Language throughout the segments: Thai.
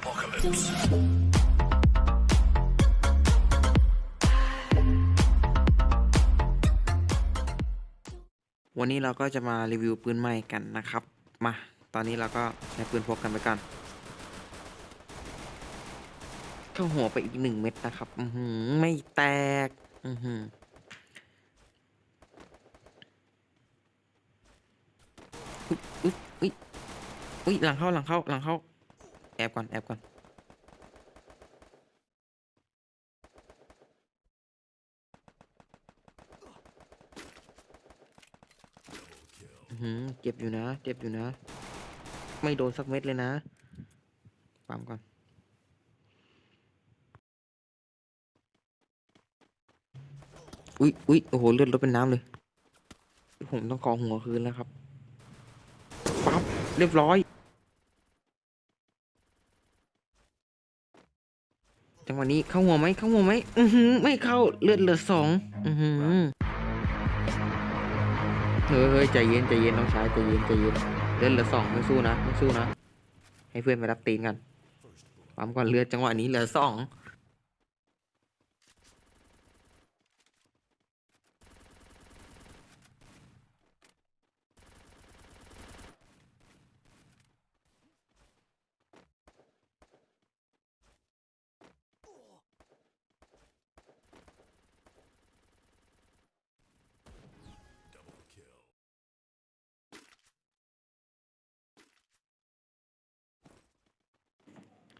apocalypse. วันนี้เราก็จะมารีวิวปืนใหม่กันนะครับ มา ตอนนี้เราก็ใช้ปืนพกกันไปก่อน เข้าหัวไปอีกหนึ่งเม็ดนะครับ อือไม่แตก อือหืออุ๊ยอุ๊ยอุ๊ยอุ๊ยหลังเข้าหลังเข้าหลังเข้า แอบก่อน แอบก่อนหือเจ็บอยู่นะ เจ็บอยู่นะ ไม่โดนสักเม็ดเลยนะปั๊มก่อน อุ๊ยอุ๊ยโอ้โห เลือดลดเป็นน้ำเลย ผมต้องกอหัวคืนแล้วครับปั๊บเรียบร้อย จังหวะนี้เข้าหัวไหมเข้าหัวไหมอือหือไม่เข้าเลือดเหลือสองอือหือเฮ้ยเฮ้ยใจเย็นใจเย็นน้องชายใจเย็นใจเย็นเลือดเหลือสองไม่สู้นะไม่สู้นะ ให้เพื่อนไปรับตีนกันปั๊มก่อนเลือดจังหวะนี้เหลือสอง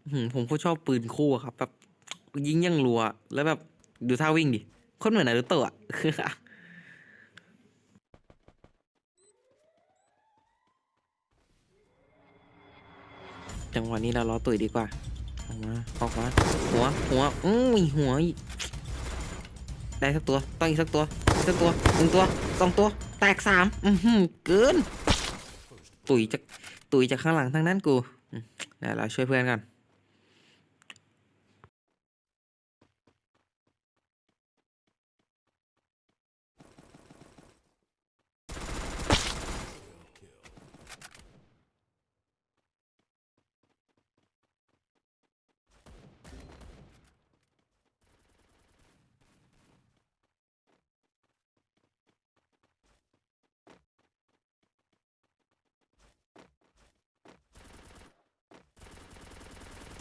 อื้อ หือผมก็ชอบปืนคู่อะครับแบบยิงยังรัว แล้วแบบดูท่าวิ่งดิคนเหมือนนารูโตะอะจังหวะนี้เราล้อตุ๋ยดีกว่า ออกมาออกมาหัว หัวอุ้ยหัว ได้สักตัว ต้องอีกสักตัว สักตัวหนึ่งตัวสองตัว แตกสามอือหือเกิน ตุ๋ยจากตุ๋ยจากข้างหลังทางนั้นกูเดี๋ยวเราช่วยเพื่อนกัน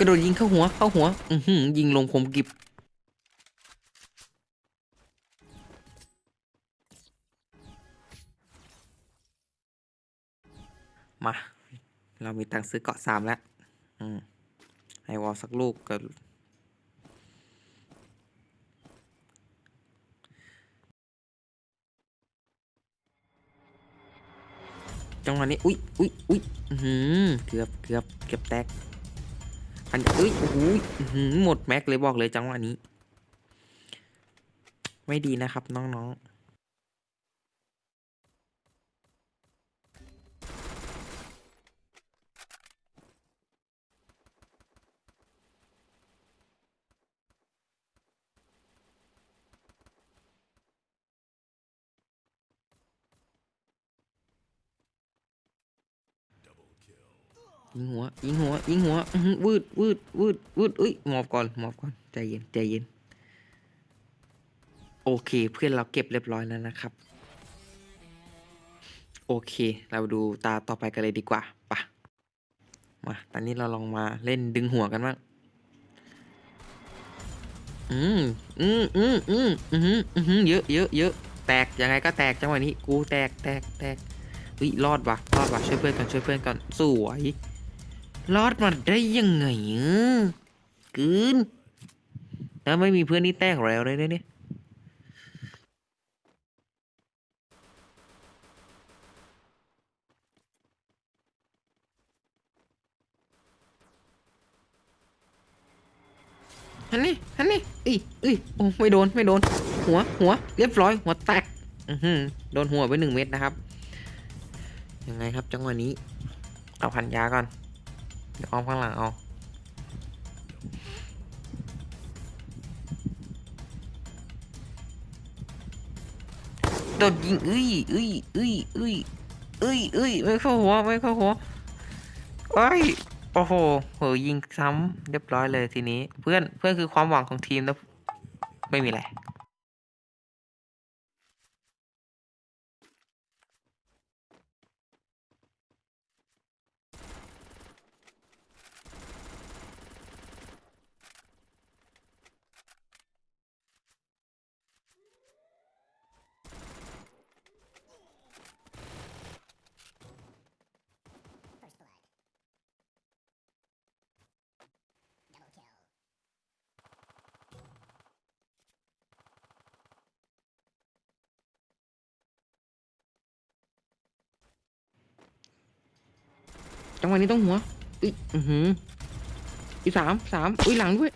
กระโดดยิงเข้าหัวเข้าหัว อือหือยิงลงคมกิบมา เรามีตังค์ซื้อเกาะสามแล้ว อืมให้วอลสักลูกก็จังหวะนี้ อุ๊ย อุ๊ย อุ๊ย อือหือเกือบ เกือบ เกือบแตก อันเอ้ยโอ้โหอื้อหือหมดแม็กเลยบอกเลยจังหวะนี้ ไม่ดีนะครับน้องๆ ยิงหัวยิงหัวยิงหัววืดวืดวืดวืดเอ้ยหมอบก่อนหมอบก่อนใจเย็นใจเย็น โอเคเพื่อนเราเก็บเรียบร้อยแล้วนะครับ โอเค เราดูตาต่อไปกันเลยดีกว่าปะมาตอนนี้เราลองมาเล่นดึงหัวกันบ้างอืมอืมอืมอืมอืมอืมเยอะเยอะเยอะแตกยังไงก็แตกจังหวะนี้กูแตกแตกแตกเฮ้ยรอดว่ะรอดว่ะช่วยเพื่อนก่อนช่วยเพื่อนก่อนสวย รอดมาได้ยังไงเออเกินถ้าไม่มีเพื่อนนี่แตกแล้วเลยเนี่ยฮันนี่ฮันนี่อีอีโอ้ไม่โดน ไม่โดน หัว หัว เรียบร้อย หัวแตก อือหือโดนหัวไปหนึ่งเม็ดนะครับ ยังไงครับ จังหวะนี้ เอาพันยาก่อน อ้อมข้างหลังเอาโดนยิงเอ้ยเอ้ยเอ้ยเอ้ยเอ้ยเอ้ยไม่เข้าหัวไม่เข้าหัวไอ้ยโอ้โหโหยิงซ้ำเรียบร้อยเลยทีนี้ เพื่อนเพื่อนคือความหวังของทีมนะไม่มีอะไร จังหวะนี้ต้องหัวอุ้ยอือหืออีสามสามอุ้ยหลังด้วย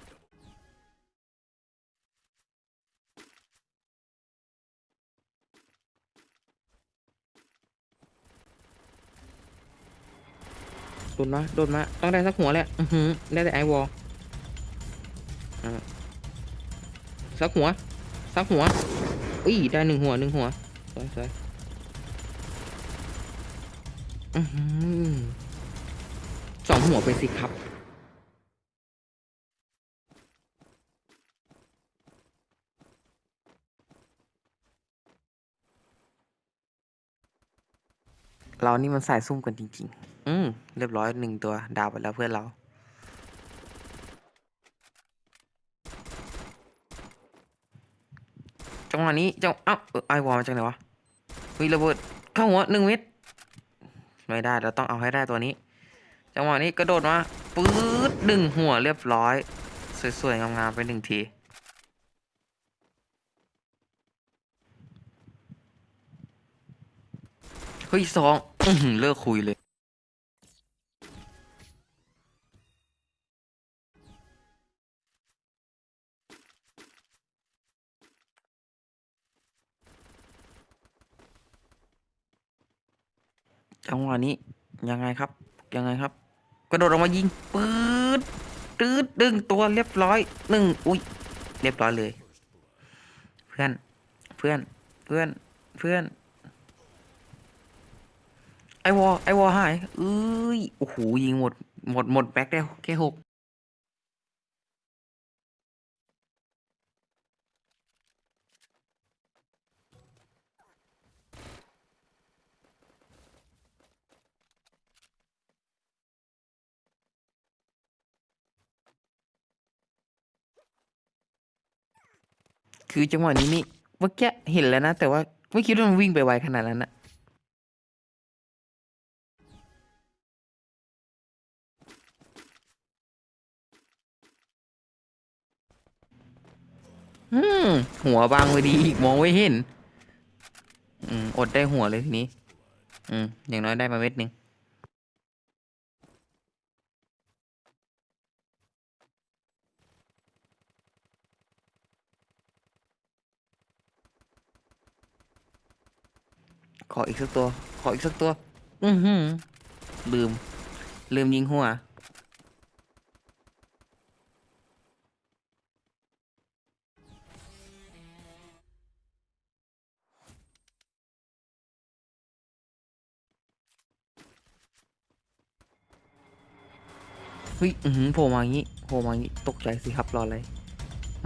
โดนมาโดนมาต้องได้สักหัวแหละอือหือได้แต่ไอวอลสักหัวสักหัวอุ้ยได้หนึ่งหัวหนึ่งหัวสวยสวยอือหือ สองหัวไปสิครับ เรานี่มันสายซุ่มกันจริง ๆ อืม เรียบร้อยหนึ่งตัว ดาวไปแล้วเพื่อนเรา จังหวะนี้จังเอ้าเอ้าไอวอลมาจากไหนวะมีระเบิดเข้าหัวหนึ่งเม็ดไม่ได้ เราต้องเอาให้ได้ตัวนี้ จังหวะนี้กระโดดมาปื๊ดหนึ่งหัวเรียบร้อย สวยๆงามๆไปหนึ่งทีเฮ้ยสองเลิกคุยเลยจังหวะนี้ยังไงครับยังไงครับ ระโดดออกมายิงปื๊ดตืดดึงตัวเรียบร้อยหนึ่งอุ้ยเรียบร้อยเลย เพื่อนเพื่อนเพื่อนเพื่อนไอวอไอวอหายเอ้ยโอ้โหยิงหมดหมดหมดแบ็คได้แค่หก คือจังหวะนี้นี่เมื่อกี้เห็นแล้วนะ แต่ว่าไม่คิดว่ามันวิ่งไปไวขนาดนั้นนะอืมหัวบางไปดีอีกมองไม่เห็น อืมอดได้หัวเลยทีนี้ อืมอย่างน้อยได้มาเม็ดหนึ่ง ขออีกสักตัว ขออีกสักตัว อือหือลืม ลืมยิงหัว เฮ้ย อือหือโผล่มาอย่างงี้โผล่มาอย่างงี้ ตกใจสิครับ รออะไร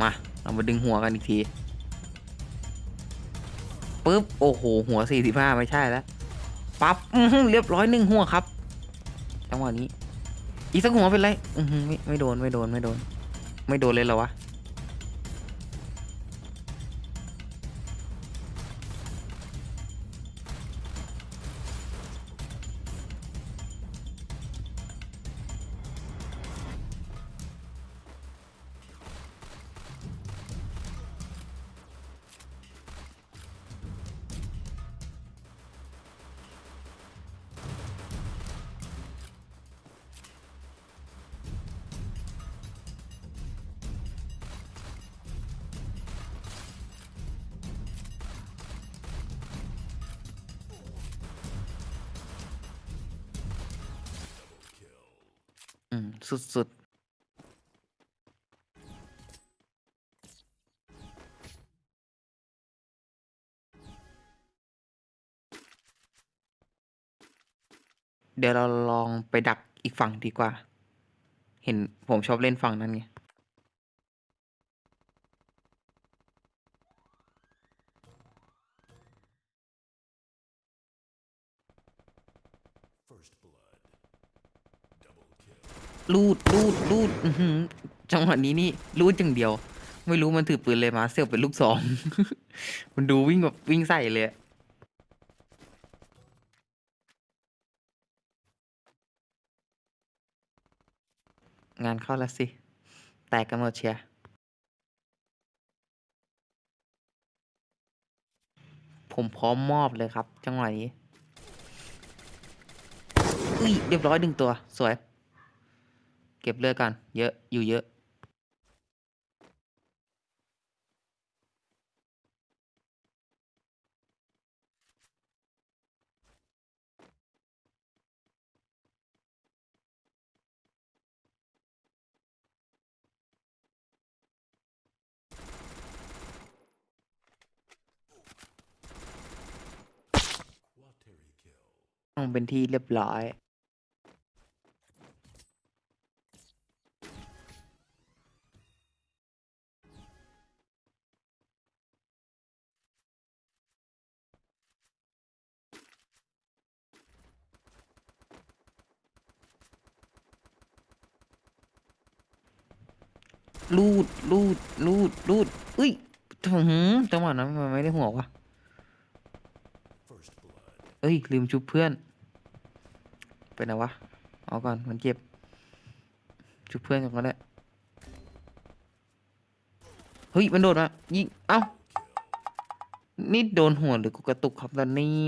มา เรามาดึงหัวกันอีกที ปุ๊บ โอ้โห หัวสี่สิบห้าไม่ใช่แล้ว ปั๊บเรียบร้อยหนึ่งหัวครับ จังหวะนี้ อีกสักหัวเป็นไร อืไม่ไม่โดน ไม่โดน ไม่โดน ไม่โดนเลยเหรอวะ อืม สุดๆ เดี๋ยวเราลองไปดักอีกฝั่งดีกว่า เห็นผมชอบเล่นฝั่งนั้นไง ลูดลูดลูดจังหวะนี้นี่ลูดอย่างเดียว ไม่รู้มันถือปืนเลยมาเสียบเป็นลูกสอง มันดูวิ่งแบบวิ่งใส่เลยงานเข้าแล้วสิ แตกกันหมดเชียผมพร้อมมอบเลยครับ จังหวะนี้อุ้ยเรียบร้อยดึงตัว สวย เก็บเลือดกันเยอะอยู่เยอะ ต้องเป็นที่เรียบร้อย ลูดลูดลูดลูดอุ้ยถึงจังหวะนั้นมันไม่ได้หัววะเอ้ย ลืมชุบเพื่อน ไปไหนวะ เอาก่อน มันเจ็บ ชุบเพื่อนก่อนก็ได้ เฮ้ย มันโดดมายิง เอ้า นี่โดนหัวหรือกูกระตุกครับตอนนี้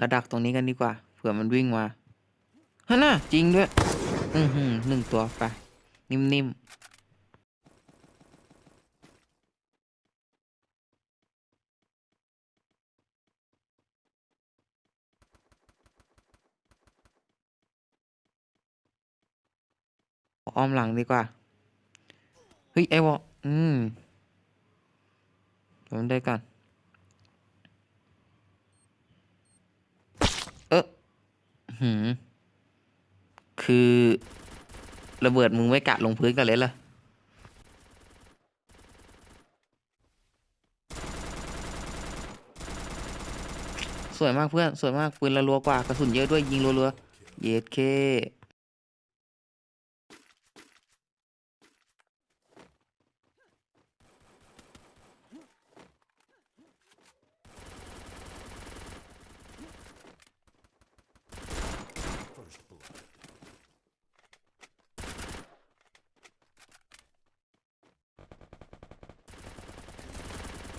ระดักตรงนี้กันดีกว่า เผื่อมันวิ่งมาฮะน่ะจริงด้วย อือหือหนึ่งตัวไป นิ่มๆอ้อมหลังดีกว่า เฮ้ย ไอ้วออืมผมได้ก่อน เออ หืมคือระเบิดมึงไม่กะลงพื้นกันเลยเหรอสวยมากเพื่อน สวยมากปืนละลัวกว่ากระสุนเยอะด้วยยิงรัวๆเย็ดเค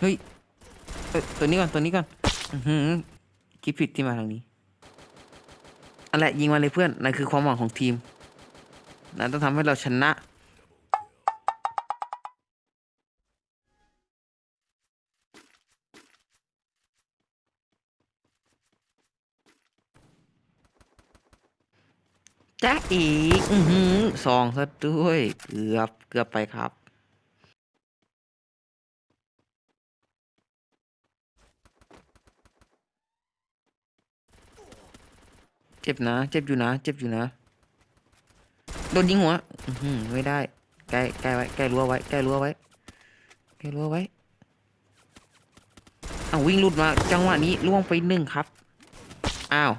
ฮ้ยเอ้ยตัวนี้ก่อนตัวนี้ก่อนอือหือคิดผิดที่มาทางนี้อะไรยิงมาเลยเพื่อนนั่นคือความหวังของทีมนั่นต้องทำให้เราชนะ จ้าอีก อือหือซองซะด้วย เกือบ เกือบไปครับ เจ็บนะ เจ็บอยู่นะ เจ็บอยู่นะ โดนยิงหัวอืไม่ได้ ใกล้ใกล้ไว้ ใกล้รั้วไว้ ใกล้รั้วไว้ ใกล้รั้วไว้ เอาวิ่งหลุดมา จังหวะนี้ล่วงไปหนึ่งครับ อ้าว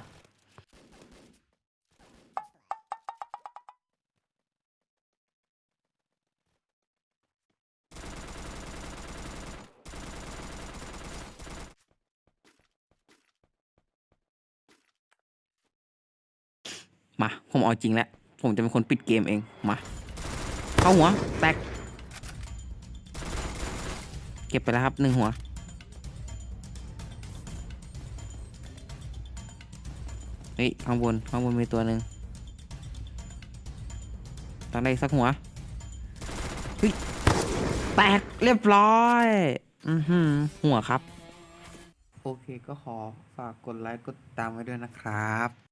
มาผมเอาจริงแล้วผมจะเป็นคนปิดเกมเองมาเข้าหัวแตกเก็บไปแล้วครับหนึ่งหัวเฮ้ยข้างบนข้างบนมีตัวหนึ่งต้งได้สักหัวเฮ้ยแตกเรียบร้อยอือหือหัวครับ โอเคก็ขอฝากกดไลค์กดติดตามไว้ด้วยนะครับ